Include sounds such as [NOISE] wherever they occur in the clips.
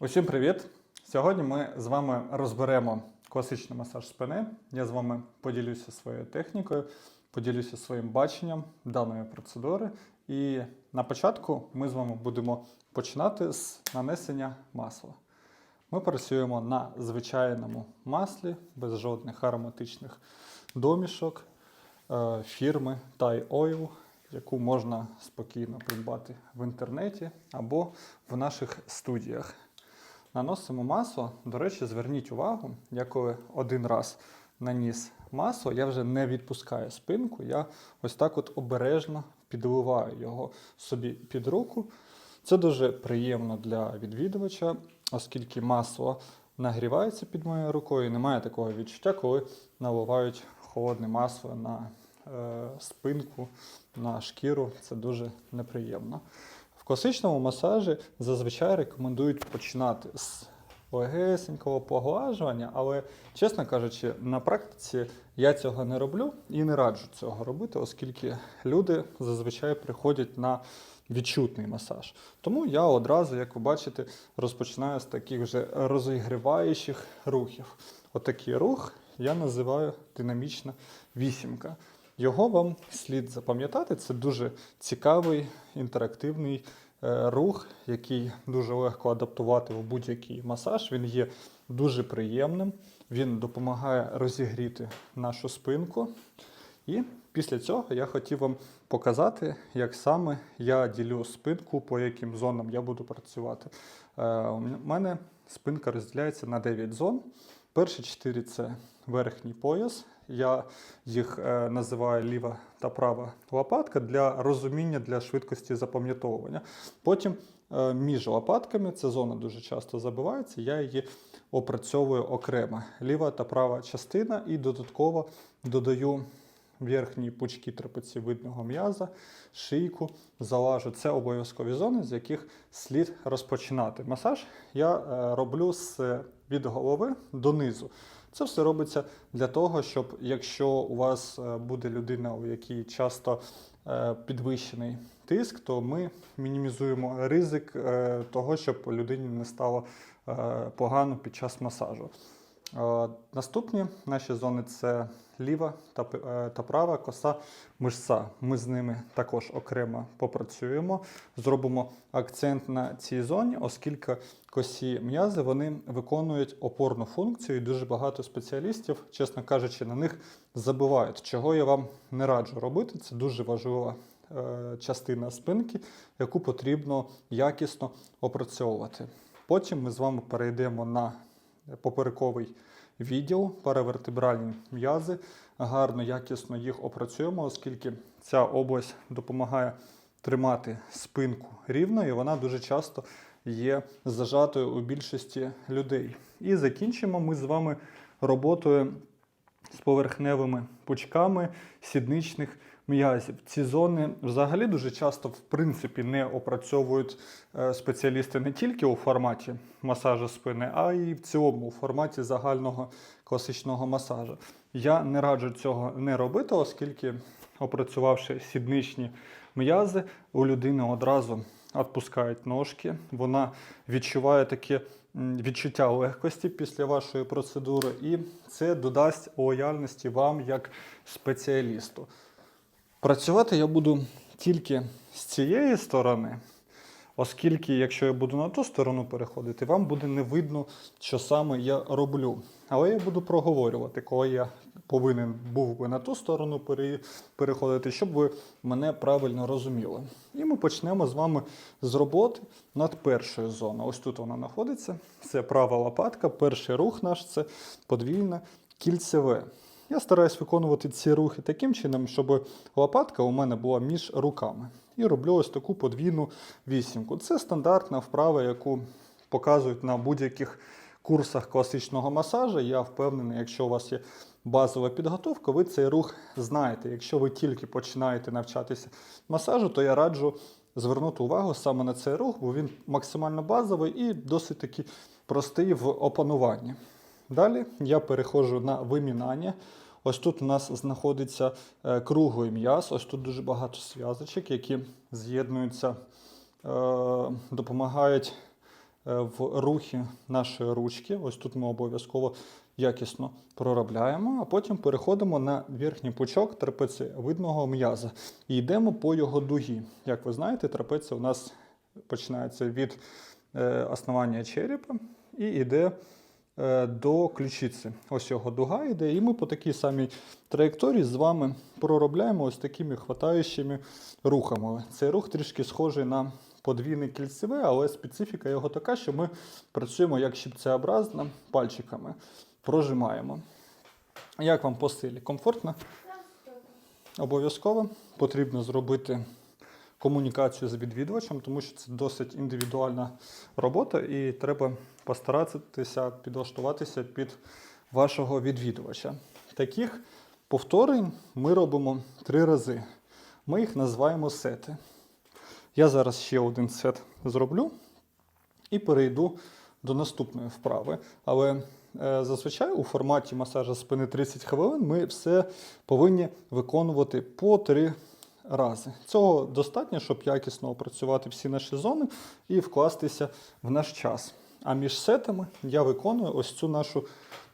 Усім привіт! Сьогодні ми з вами розберемо класичний масаж спини. Я з вами поділюся своєю технікою, поділюся своїм баченням даної процедури. І на початку ми з вами будемо починати з нанесення масла. Ми працюємо на звичайному маслі, без жодних ароматичних домішок е, фірми Thai Oil, яку можна спокійно придбати в інтернеті або в наших студіях. Наносимо масло. До речі, зверніть увагу, я коли один раз наніс масло, я вже не відпускаю спинку, я ось так от обережно підливаю його собі під руку. Це дуже приємно для відвідувача, оскільки масло нагрівається під моєю рукою. і Немає такого відчуття, коли наливають холодне масло на е, спинку, на шкіру. Це дуже неприємно. Класичному масажі зазвичай рекомендують починати з легесенького поглажування, але, чесно кажучи, на практиці я цього не роблю і не раджу цього робити, оскільки люди зазвичай приходять на відчутний масаж. Тому я одразу, як ви бачите, розпочинаю з таких вже розігріваючих рухів. Отакий рух я називаю динамічна вісімка. Його вам слід запам'ятати. Це дуже цікавий інтерактивний е, рух, який дуже легко адаптувати в будь-який масаж. Він є дуже приємним, він допомагає розігріти нашу спинку. І після цього я хотів вам показати, як саме я ділю спинку, по яким зонам я буду працювати. Е, У мене спинка розділяється на 9 зон. Перші 4 це верхній пояс. Я їх е, називаю ліва та права лопатка для розуміння, для швидкості запам'ятовування. Потім е, між лопатками ця зона дуже часто забивається, я її опрацьовую окремо. Ліва та права частина, і додатково додаю верхні пучки трапецієвидного м'яза, шийку, залажу. Це обов'язкові зони, з яких слід розпочинати. Масаж я е, роблю з від голови донизу. Це все робиться для того, щоб якщо у вас е, буде людина, у якій часто е, підвищений тиск, то ми мінімізуємо ризик е, того, щоб людині не стало погано під час масажу. Е, Наступні наші зони це ліва та, е, та права коса мишця. Ми з ними також окремо попрацюємо. Зробимо акцент на цій зоні, оскільки косі м'язи вони виконують опорну функцію, і дуже багато спеціалістів, чесно кажучи, на них забувають, чого я вам не раджу робити. Це дуже важлива е, частина спинки, яку потрібно якісно опрацьовувати. Потім ми з вами перейдемо на поперековий відділ, паравертебральні м'язи. Гарно, якісно їх опрацюємо, оскільки ця область допомагає тримати спинку рівно, і вона дуже часто є зажатою у більшості людей. І закінчимо ми з вами роботою з поверхневими пучками сідничних м'язів. Ці зони взагалі дуже часто в принципі не опрацьовують е, спеціалісти не тільки у форматі масажу спини, а й в цілому у форматі загального класичного масажу. Я не раджу цього не робити, оскільки опрацювавши сідничні м'язи, у людини одразу відпускають ножки, вона відчуває таке відчуття легкості після вашої процедури, і це додасть лояльності вам як спеціалісту. Працювати я буду тільки з цієї сторони, оскільки, якщо я буду на ту сторону переходити, вам буде не видно, що саме я роблю. Але я буду проговорювати, коли я повинен був би на ту сторону переходити, щоб ви мене правильно розуміли. І ми почнемо з вами з роботи над першою зоною. Ось тут вона знаходиться. Це права лопатка. Перший рух наш це подвійне кільцеве. Я стараюсь виконувати ці рухи таким чином, щоб лопатка у мене була між руками. І роблю ось таку подвійну вісімку. Це стандартна вправа, яку показують на будь-яких курсах класичного масажу. Я впевнений, якщо у вас є базова підготовка, ви цей рух знаєте. Якщо ви тільки починаєте навчатися масажу, то я раджу звернути увагу саме на цей рух, бо він максимально базовий і досить таки простий в опануванні. Далі я переходжу на вимінання. Ось тут у нас знаходиться е, круглий м'яз, ось тут дуже багато зв'язочок, які з'єднуються, е, допомагають е, в рухі нашої ручки. Ось тут ми обов'язково якісно проробляємо, а потім переходимо на верхній пучок трапецієвидного м'яза і йдемо по його дугі. Як ви знаєте, трапеція у нас починається від основання черепа і йде до ключиці. Ось його дуга йде, і ми по такій самій траєкторії з вами проробляємо ось такими хватаючими рухами. Цей рух трішки схожий на подвійне кільцеве, але специфіка його така, що ми працюємо як щипцеобразно пальчиками, прожимаємо. Як вам по силі? Комфортно? Обов'язково потрібно зробити комунікацію з відвідувачем, тому що це досить індивідуальна робота, і треба постаратися підлаштуватися під вашого відвідувача. Таких повторень ми робимо три рази. Ми їх називаємо сети. Я зараз ще один сет зроблю і перейду до наступної вправи. Але е, зазвичай у форматі масажа спини 30 хвилин ми все повинні виконувати по три рази. Цього достатньо, щоб якісно опрацювати всі наші зони і вкластися в наш час. А між сетами я виконую ось цю нашу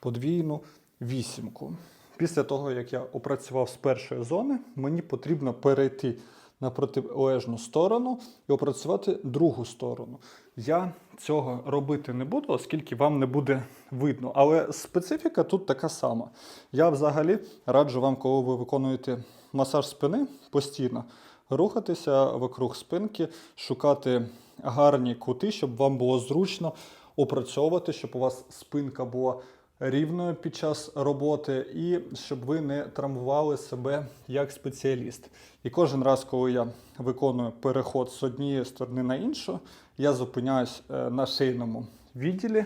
подвійну вісімку. Після того, як я опрацював з першої зони, мені потрібно перейти на протилежну сторону і опрацювати другу сторону. Я цього робити не буду, оскільки вам не буде видно. Але специфіка тут така сама. Я взагалі раджу вам, коли ви виконуєте масаж спини постійно, рухатися вокруг спинки, шукати гарні кути, щоб вам було зручно опрацьовувати, щоб у вас спинка була рівною під час роботи, і щоб ви не травмували себе як спеціаліст. І кожен раз, коли я виконую переход з однієї сторони на іншу, я зупиняюсь е, на шийному відділі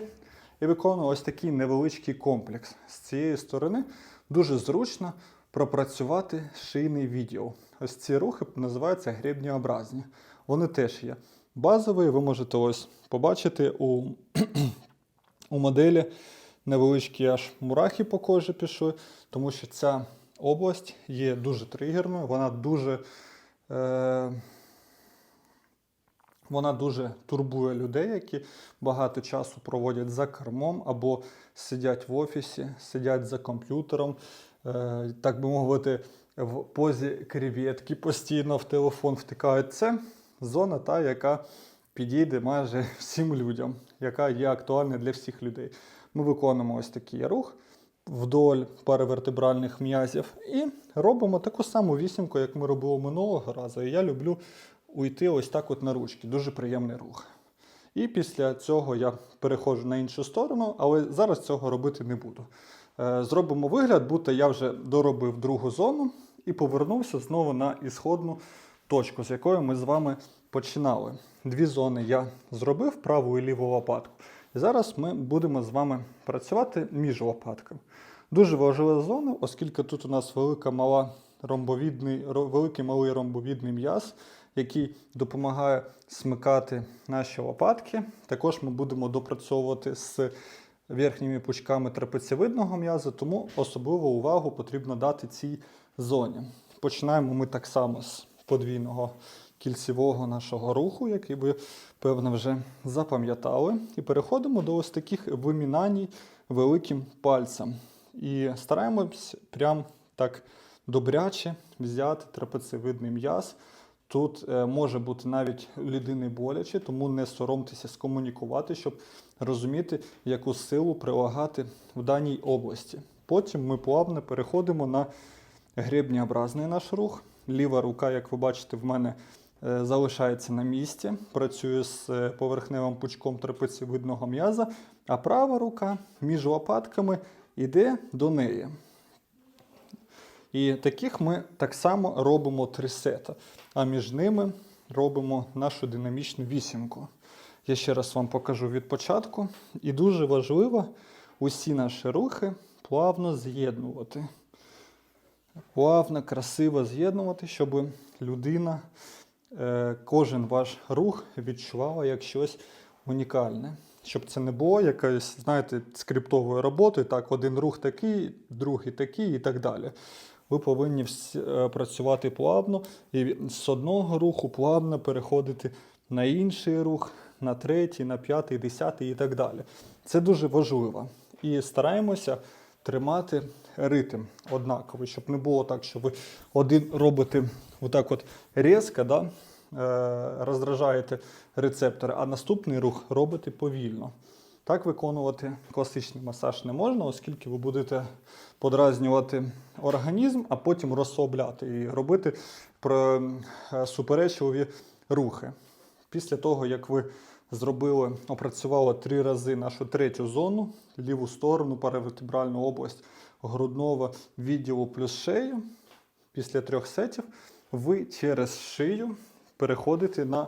і виконую ось такий невеличкий комплекс. З цієї сторони дуже зручно пропрацювати шийний відділ. Ось ці рухи називаються гребнеобразні. Вони теж є базові, ви можете ось побачити у, [CLEARS THROAT] у моделі невеличкі аж мурахи по кожі пішли, тому що ця область є дуже тригерною, вона дуже, е, вона дуже турбує людей, які багато часу проводять за кермом або сидять в офісі, сидять за комп'ютером, так би мовити, в позі креветки постійно в телефон втикають. Це зона та, яка підійде майже [LAUGHS] всім людям, яка є актуальна для всіх людей. Ми виконуємо ось такий рух вдоль паравертебральних м'язів і робимо таку саму вісімку, як ми робили минулого разу. І я люблю уйти ось так от на ручки. Дуже приємний рух. І після цього я переходжу на іншу сторону, але зараз цього робити не буду. Е, Зробимо вигляд, будто я вже доробив другу зону і повернувся знову на ісходну точку, з якої ми з вами починали. Дві зони я зробив праву і ліву лопатку. І зараз ми будемо з вами працювати між лопатками. Дуже важлива зона, оскільки тут у нас велика мала ромбовідний, великий малий ромбовідний м'яз, який допомагає смикати наші лопатки. Також ми будемо допрацьовувати з верхніми пучками трапецієвидного м'яза, тому особливу увагу потрібно дати цій зоні. Починаємо ми так само з подвійного кільцевого нашого руху, який ви, певно, вже запам'ятали. І переходимо до ось таких вимінань великим пальцем. І стараємось прям так добряче взяти трапецієвидний м'яз. Тут е, може бути навіть людини боляче, тому не соромтеся скомунікувати, щоб розуміти, яку силу прилагати в даній області. Потім ми плавно переходимо на гребнеобразний наш рух. Ліва рука, як ви бачите, в мене е, залишається на місці, працює з е, поверхневим пучком трапецієвидного м'яза, а права рука між лопатками йде до неї. І таких ми так само робимо три сета, а між ними робимо нашу динамічну вісімку. Я ще раз вам покажу від початку. І дуже важливо усі наші рухи плавно з'єднувати. Плавно, красиво з'єднувати, щоб людина е, кожен ваш рух відчувала як щось унікальне. Щоб це не було якоюсь, знаєте, скриптової роботи, так, один рух такий, другий такий і так далі. Ви повинні всі, е, працювати плавно і з одного руху плавно переходити на інший рух, на третій, на п'ятий, десятий і так далі. Це дуже важливо. І стараємося тримати ритм однаковий, щоб не було так, що ви один робите отак от різко, да, е, роздражаєте рецептори, а наступний рух робите повільно. Так виконувати класичний масаж не можна, оскільки ви будете подразнювати організм, а потім розслабляти і робити е, суперечливі рухи. Після того, як ви зробили, опрацювали три рази нашу третю зону, ліву сторону, паравертебральну область грудного відділу плюс шею, після трьох сетів, ви через шию переходите на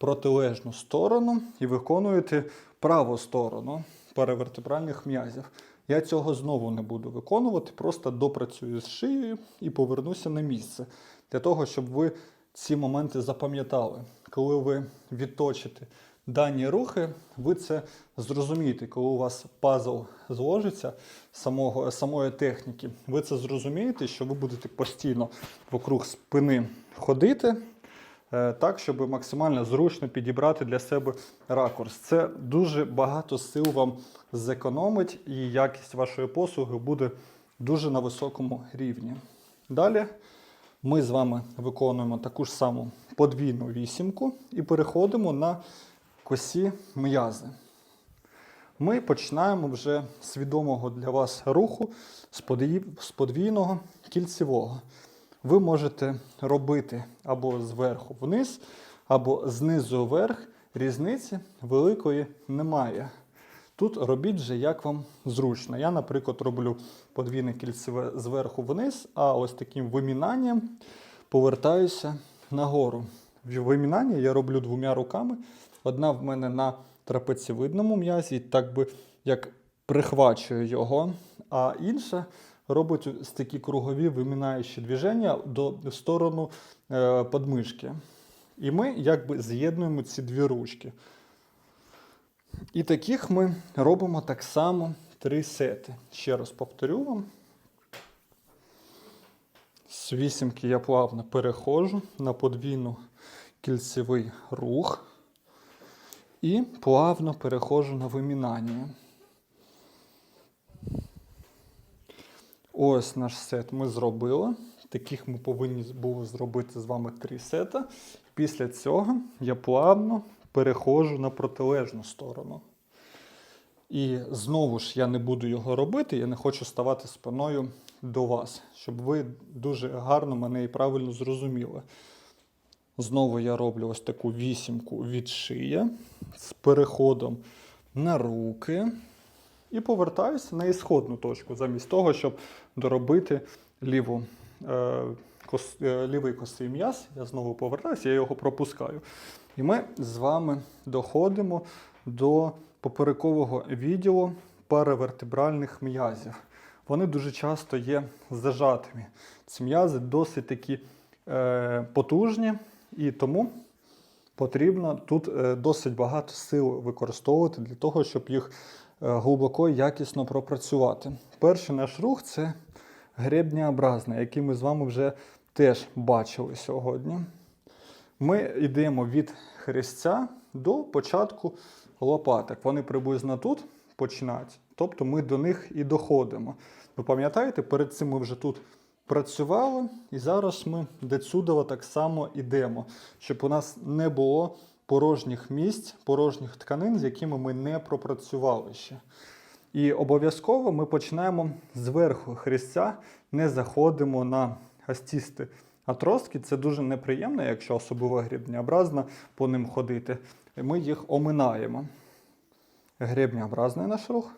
протилежну сторону і виконуєте праву сторону паравертебральних м'язів. Я цього знову не буду виконувати, просто допрацюю з шиєю і повернуся на місце. Для того, щоб ви ці моменти запам'ятали. Коли ви відточите дані рухи, ви це зрозумієте. Коли у вас пазл зложиться самого, самої техніки, ви це зрозумієте, що ви будете постійно вокруг спини ходити, так, щоб максимально зручно підібрати для себе ракурс. Це дуже багато сил вам зекономить, і якість вашої послуги буде дуже на високому рівні. Далі ми з вами виконуємо таку ж саму подвійну вісімку і переходимо на косі м'язи. Ми починаємо вже з відомого для вас руху з подвійного кільцевого. Ви можете робити або зверху вниз, або знизу вверх. Різниці великої немає. Тут робіть вже як вам зручно. Я, наприклад, роблю подвійне кільцеве зверху вниз, а ось таким вимінанням повертаюся нагору. В вимінанні я роблю двома руками. Одна в мене на трапеціевидному м'язі, так би як прихвачує його, а інша робить ось такі кругові вимінаючі движення до сторону е, подмишки. І ми якби з'єднуємо ці дві ручки. І таких ми робимо так само три сети. Ще раз повторю вам. З вісімки я плавно переходжу на подвійно кільцевий рух і плавно переходжу на вимінання. Ось наш сет ми зробили. Таких ми повинні були зробити з вами три сета. Після цього я плавно переходжу на протилежну сторону. І знову ж я не буду його робити, я не хочу ставати спиною до вас, щоб ви дуже гарно мене і правильно зрозуміли. Знову я роблю ось таку вісімку від шия з переходом на руки. І повертаюся на ісходну точку, замість того, щоб доробити ліву, е, кос, е, лівий косий м'яз. Я знову повертаюся, я його пропускаю. І ми з вами доходимо до поперекового відділу паравертебральних м'язів. Вони дуже часто є зажатими. Ці м'язи досить такі е, потужні, і тому потрібно тут е, досить багато сил використовувати для того, щоб їх глибоко і якісно пропрацювати. Перший наш рух це гребнеобразний, який ми з вами вже теж бачили сьогодні. Ми йдемо від хрестця до початку лопаток. Вони приблизно тут починають, тобто ми до них і доходимо. Ви пам'ятаєте, перед цим ми вже тут працювали, і зараз ми до цудова так само йдемо, щоб у нас не було порожніх місць, порожніх тканин, з якими ми не пропрацювали ще. І обов'язково ми починаємо зверху хрестця, не заходимо на гастісти отростки. Це дуже неприємно, якщо особливо гребнеобразно по ним ходити. Ми їх оминаємо. Гребнеобразний наш рух.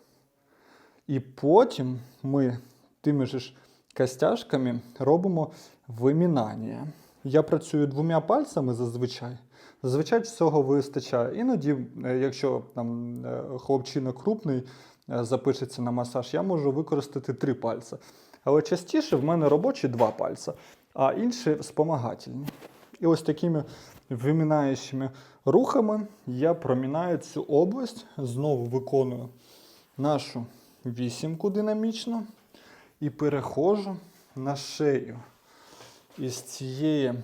І потім ми тими ж костяшками робимо вимінання. Я працюю двома пальцями зазвичай. Зазвичай цього вистачає. Іноді, е, якщо там е, хлопчина крупний е, запишеться на масаж, я можу використати три пальці. Але частіше в мене робочі два пальці, а інші спомагательні. І ось такими вимінаючими рухами я промінаю цю область, знову виконую нашу вісімку динамічно і переходжу на шею. З цієї,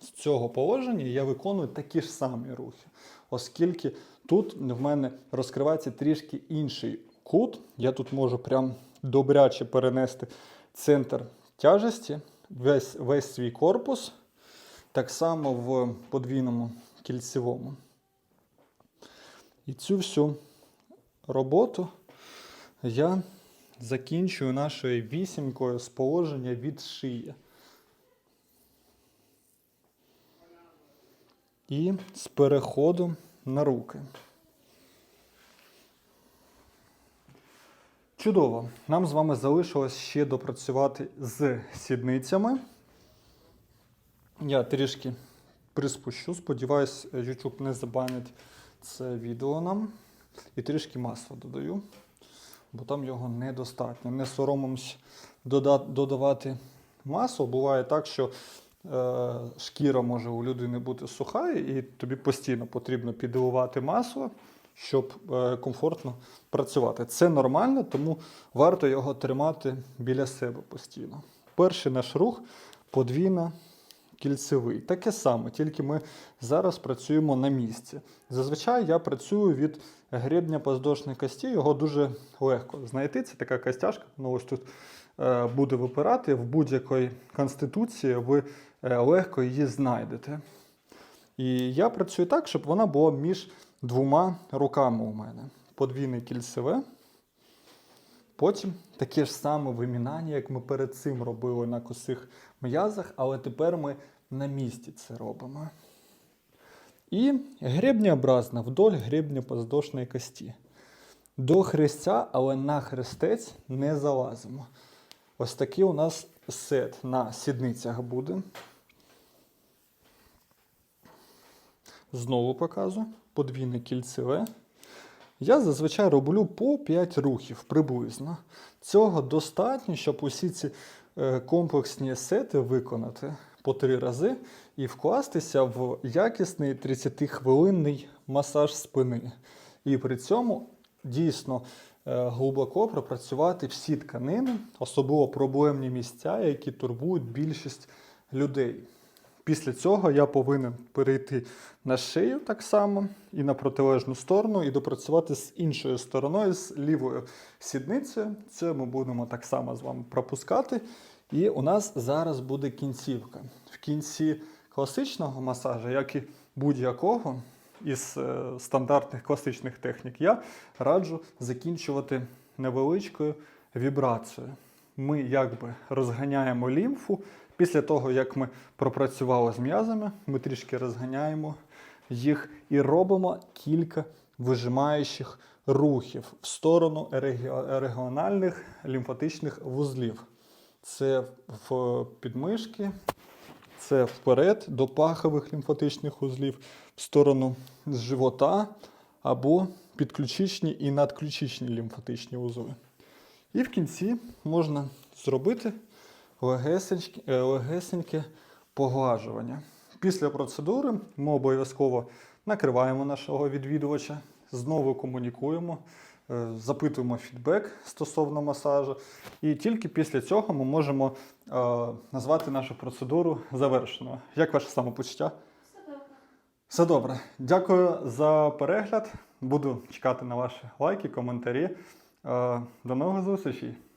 з цього положення я виконую такі ж самі рухи. оскільки тут в мене розкривається трішки інший кут. Я тут можу прям добряче перенести центр тяжесті, весь, весь свій корпус, так само в подвійному кільцевому. І цю всю роботу я закінчую нашою вісімкою з положення від шиї. І з переходу на руки. Чудово. Нам з вами залишилось ще допрацювати з сідницями. Я трішки приспущу. Сподіваюсь, YouTube не забанить це відео нам. І трішки масла додаю, бо там його недостатньо. Не соромимось додавати масло. Буває так, що шкіра може у людини бути суха, і тобі постійно потрібно підливати масло, щоб е, комфортно працювати. Це нормально, тому варто його тримати біля себе постійно. Перший наш рух подвійна кільцевий. Таке саме, тільки ми зараз працюємо на місці. Зазвичай я працюю від гребня поздошної кості, його дуже легко знайти. Це така костяшка, ну ось тут е, буде випирати. В будь-якій конституції ви е, легко її знайдете. І я працюю так, щоб вона була між двома руками у мене. Подвійне кільцеве. Потім таке ж саме вимінання, як ми перед цим робили на косих м'язах, але тепер ми на місці це робимо. І гребнеобразно вдоль гребнепоздошної кості. До хрестця, але на хрестець не залазимо. Ось такий у нас сет на сідницях буде. Знову показую подвійне кільцеве. Я зазвичай роблю по 5 рухів приблизно. Цього достатньо, щоб усі ці е, комплексні сети виконати по 3 рази і вкластися в якісний 30-хвилинний масаж спини. І при цьому дійсно глибоко пропрацювати всі тканини, особливо проблемні місця, які турбують більшість людей. Після цього я повинен перейти на шию так само і на протилежну сторону, і допрацювати з іншою стороною, з лівою сідницею. Це ми будемо так само з вами пропускати. І у нас зараз буде кінцівка. В кінці класичного масажу, як і будь-якого із е, стандартних класичних технік, я раджу закінчувати невеличкою вібрацією. Ми якби розганяємо лімфу. Після того, як ми пропрацювали з м'язами, ми трішки розганяємо їх і робимо кілька вижимаючих рухів в сторону регіональних лімфатичних вузлів. Це в підмишки, це вперед до пахових лімфатичних вузлів, в сторону з живота або підключичні і надключичні лімфатичні вузли. І в кінці можна зробити легесеньке, легесеньке поглажування. Після процедури ми обов'язково накриваємо нашого відвідувача, знову комунікуємо, запитуємо фідбек стосовно масажу. І тільки після цього ми можемо е, назвати нашу процедуру завершеною. Як ваше самопочуття? Все добре. Все добре. Дякую за перегляд. Буду чекати на ваші лайки, коментарі. Е, До нових зустрічей!